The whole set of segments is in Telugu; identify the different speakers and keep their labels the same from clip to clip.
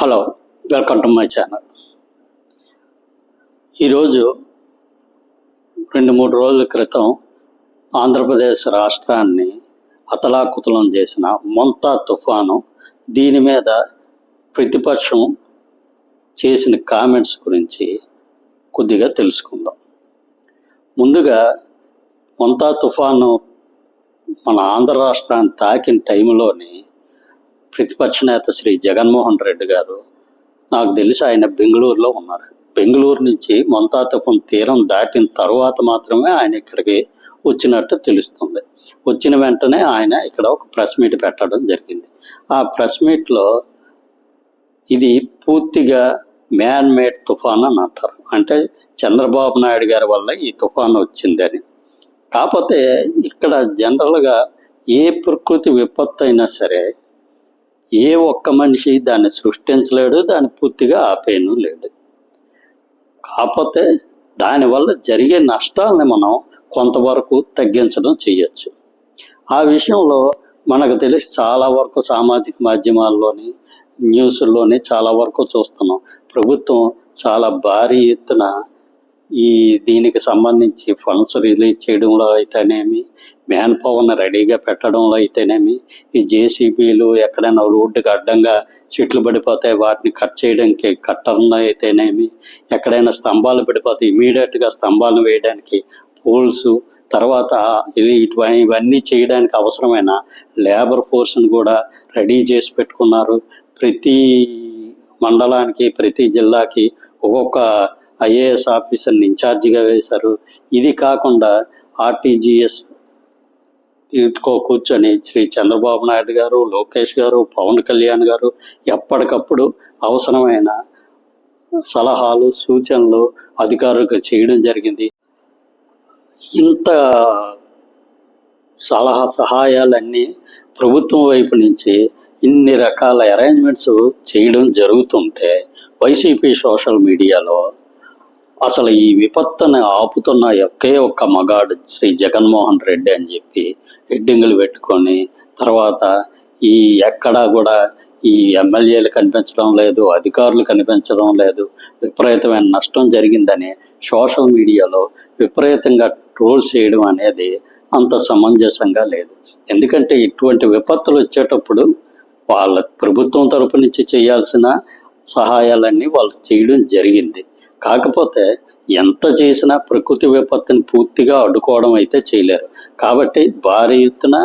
Speaker 1: Hello welcome to my channel. ఈరోజు రెండు మూడు రోజుల క్రితం ఆంధ్రప్రదేశ్ రాష్ట్రాన్ని అతలాకుతలం చేసిన మొంతా తుఫాను దీని మీద ప్రతిపక్షం చేసిన కామెంట్స్ గురించి కొద్దిగా తెలుసుకుందాం. ముందుగా మొంతా తుఫాను మన ఆంధ్ర రాష్ట్రాన్ని తాకిన టైంలోనే ప్రతిపక్ష నేత శ్రీ జగన్మోహన్ రెడ్డి గారు నాకు తెలిసి ఆయన బెంగళూరులో ఉన్నారు. బెంగళూరు నుంచి మొంతాతపం తీరం దాటిన తర్వాత మాత్రమే ఆయన ఇక్కడికి వచ్చినట్టు తెలుస్తుంది. వచ్చిన వెంటనే ఆయన ఇక్కడ ఒక ప్రెస్ మీట్ పెట్టడం జరిగింది. ఆ ప్రెస్ మీట్లో ఇది పూర్తిగా మ్యాన్ మేడ్ తుఫాన్ అని అంటారు. అంటే చంద్రబాబు నాయుడు గారి వల్ల ఈ తుఫాన్ వచ్చిందని కాకపోతే ఇక్కడ జనరల్గా ఏ ప్రకృతి విపత్తు అయినా సరే ఏ ఒక్క మనిషి దాన్ని సృష్టించలేడు దాన్ని పూర్తిగా ఆపేయను లేడు. కాకపోతే దానివల్ల జరిగే నష్టాలని మనం కొంతవరకు తగ్గించడం చేయొచ్చు. ఆ విషయంలో మనకు తెలిసి చాలా వరకు సామాజిక మాధ్యమాల్లోని న్యూస్లోని చాలా వరకు చూస్తున్నాం. ప్రభుత్వం చాలా భారీ ఎత్తున ఈ దీనికి సంబంధించి ఫండ్స్ రిలీజ్ చేయడంలో అయితేనేమి మ్యాన్ పవర్ని రెడీగా పెట్టడంలో అయితేనేమి ఈ జేసీబీలు ఎక్కడైనా రోడ్డుకి అడ్డంగా చెట్లు పడిపోతే వాటిని కట్ చేయడానికి కట్టడంలో అయితేనేమి ఎక్కడైనా స్తంభాలు పడిపోతే ఇమీడియట్గా స్తంభాలను వేయడానికి పోల్స్ తర్వాత ఇటువంటి ఇవన్నీ చేయడానికి అవసరమైన లేబర్ ఫోర్స్ని కూడా రెడీ చేసి పెట్టుకున్నారు. ప్రతి మండలానికి ప్రతి జిల్లాకి ఒక్కొక్క ఐఏఎస్ ఆఫీసర్ని ఇన్ఛార్జిగా వేశారు. ఇది కాకుండా ఆర్టీజీఎస్ ఇటుకో కూర్చొని శ్రీ చంద్రబాబు నాయుడు గారు లోకేష్ గారు పవన్ కళ్యాణ్ గారు ఎప్పటికప్పుడు అవసరమైన సలహాలు సూచనలు అధికారులకు చేయడం జరిగింది. ఇంత సలహా సహాయాలన్నీ ప్రభుత్వం వైపు నుంచి ఇన్ని రకాల అరేంజ్మెంట్స్ చేయడం జరుగుతుంటే వైసీపీ సోషల్ మీడియాలో అసలు ఈ విపత్తుని ఆపుతున్న ఒకే ఒక్క మగాడు శ్రీ జగన్మోహన్ రెడ్డి అని చెప్పి హెడ్డింగులు పెట్టుకొని తర్వాత ఈ ఎక్కడా కూడా ఈ ఎమ్మెల్యేలు కనిపించడం లేదు అధికారులు కనిపించడం లేదు విపరీతమైన నష్టం జరిగిందని సోషల్ మీడియాలో విపరీతంగా ట్రోల్స్ చేయడం అనేది అంత సమంజసంగా లేదు. ఎందుకంటే ఇటువంటి విపత్తులు వచ్చేటప్పుడు వాళ్ళ ప్రభుత్వం తరపు నుంచి చేయాల్సిన సహాయాలన్నీ వాళ్ళు చేయడం జరిగింది. కాకపోతే ఎంత చేసినా ప్రకృతి విపత్తుని పూర్తిగా అడ్డుకోవడం అయితే చేయలేరు. కాబట్టి భారీ ఎత్తున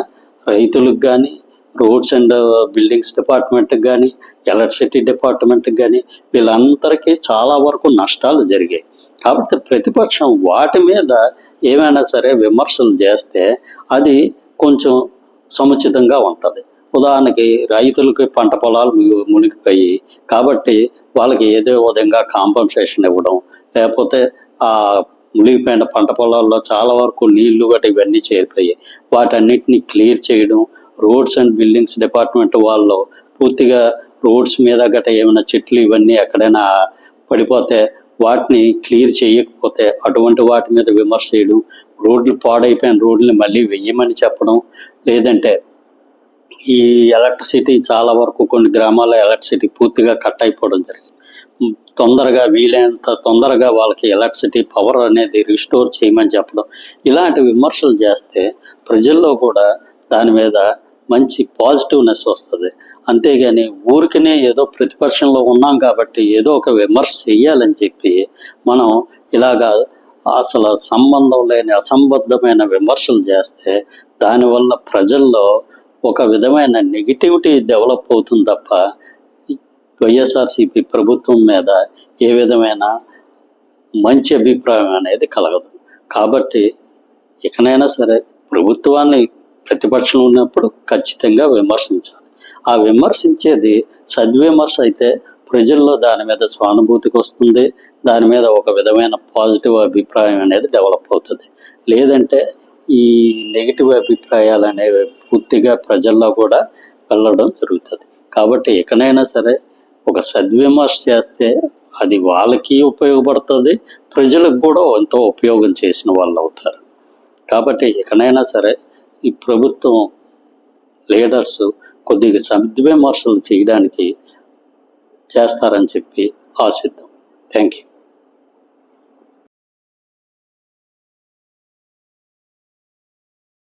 Speaker 1: రైతులకు కానీ రోడ్స్ అండ్ బిల్డింగ్స్ డిపార్ట్మెంట్కి కానీ ఎలక్ట్రిసిటీ డిపార్ట్మెంట్కి కానీ వీళ్ళందరికీ చాలా వరకు నష్టాలు జరిగాయి. కాబట్టి ప్రతిపక్షం వాటి మీద ఏమైనా సరే విమర్శలు చేస్తే అది కొంచెం సముచితంగా ఉంటుంది. ఉదాహరణకి రైతులకి పంట పొలాలు మునిగిపోయి కాబట్టి వాళ్ళకి ఏదో విధంగా కాంపన్సేషన్ ఇవ్వడం లేకపోతే ఆ మునిగిపోయిన పంట పొలాల్లో చాలా వరకు నీళ్ళు గట్రా ఇవన్నీ చేరిపోయాయి. వాటన్నిటిని క్లియర్ చేయడం రోడ్స్ అండ్ బిల్డింగ్స్ డిపార్ట్మెంట్ వాళ్ళు పూర్తిగా రోడ్స్ మీద గట్రా ఏమైనా చెట్లు ఇవన్నీ ఎక్కడైనా పడిపోతే వాటిని క్లియర్ చేయకపోతే అటువంటి వాటి మీద విమర్శ చేయడం రోడ్లు పాడైపోయిన రోడ్లని మళ్ళీ వెయ్యమని చెప్పడం లేదంటే ఈ ఎలక్ట్రిసిటీ చాలా వరకు కొన్ని గ్రామాల్లో ఎలక్ట్రిసిటీ పూర్తిగా కట్ అయిపోవడం జరిగింది. తొందరగా వీలైనంత తొందరగా వాళ్ళకి ఎలక్ట్రిసిటీ పవర్ అనేది రిస్టోర్ చేయమని చెప్పడం. ఇలాంటి విమర్శలు చేస్తే ప్రజల్లో కూడా దాని మీద మంచి పాజిటివ్నెస్ వస్తుంది. అంతేగాని ఊరికనే ఏదో ప్రతిపక్షంలో ఉన్నాం కాబట్టి ఏదో ఒక విమర్శ చేయాలని చెప్పి మనం ఇలాగా అసలు సంబంధం లేని అసంబద్ధమైన విమర్శలు చేస్తే దానివల్ల ప్రజల్లో ఒక విధమైన నెగిటివిటీ డెవలప్ అవుతుంది తప్ప వైఎస్ఆర్సీపీ ప్రభుత్వం మీద ఏ విధమైన మంచి అభిప్రాయం అనేది కలగదు. కాబట్టి ఇకనైనా సరే ప్రభుత్వాన్ని ప్రతిపక్షం ఉన్నప్పుడు ఖచ్చితంగా విమర్శించాలి. ఆ విమర్శించేది సద్విమర్శ అయితే ప్రజల్లో దాని మీద సానుభూతికి వస్తుంది. దాని మీద ఒక విధమైన పాజిటివ్ అభిప్రాయం అనేది డెవలప్ అవుతుంది. లేదంటే ఈ నెగిటివ్ అభిప్రాయాలు అనేవి పూర్తిగా ప్రజల్లో కూడా వెళ్ళడం జరుగుతుంది. కాబట్టి ఎక్కడైనా సరే ఒక సద్విమర్శ చేస్తే అది వాళ్ళకి ఉపయోగపడుతుంది ప్రజలకు కూడా ఎంతో ఉపయోగం చేసిన వాళ్ళు అవుతారు. కాబట్టి ఎక్కడైనా సరే ఈ ప్రభుత్వం లీడర్స్ కొద్దిగా సద్విమర్శలు చేయడానికి చేస్తారని చెప్పి ఆశిద్దాం. Thank you